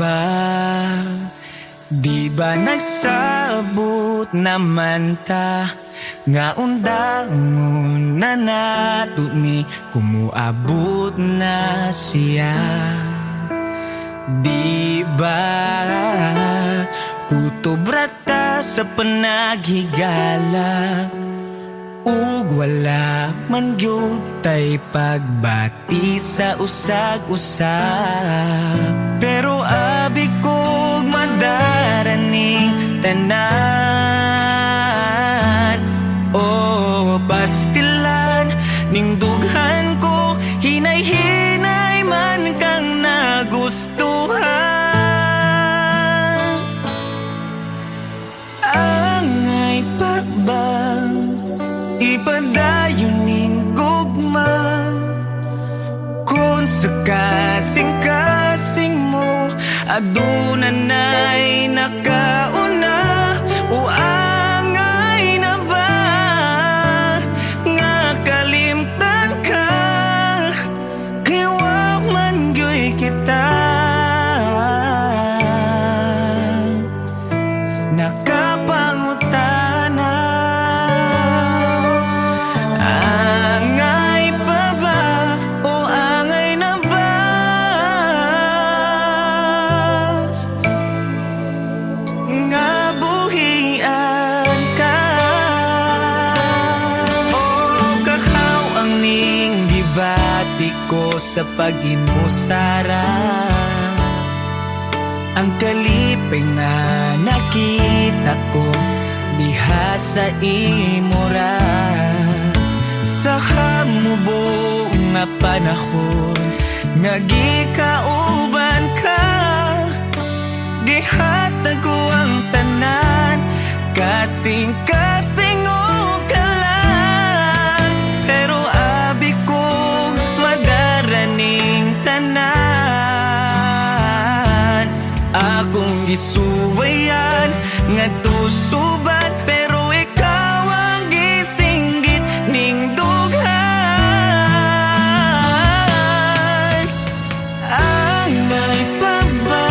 ba? Nagsabot naman ta? Nga undang mo na nato ni Kumuabot na siya. Di ba Kutobrata sa panaghigala? Ug wala man gyud tay pagbati sa usag-usag Pero ning dughan ko Hinay-hinay man kang nagustuhan. Angay pa bang Ipadayon ning gugma? Sa kasing-kasing mo Aduna na'y ning gibati ko sa paghimusara ang kalipay nga nakita ko Diha sa imura Sa hamubo nga panahon Nga gikauban ka Gihatag ko gisuwayan nga tusuban Pero ikaw ang gisinggit ning dughan. Angay pa ba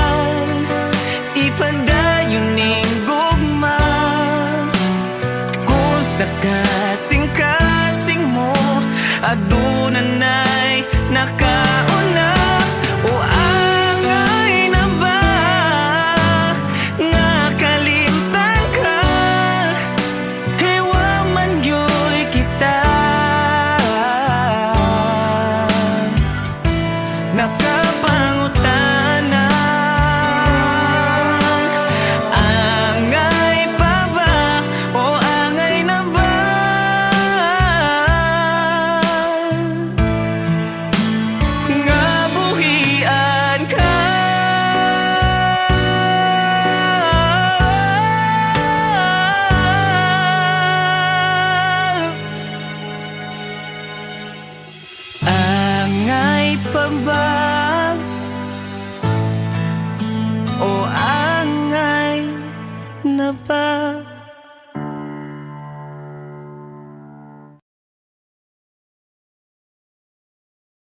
Ipadayon ning gugma. Kung sa kasing-kasing mo Aduna na'y Ba? O angay na ba?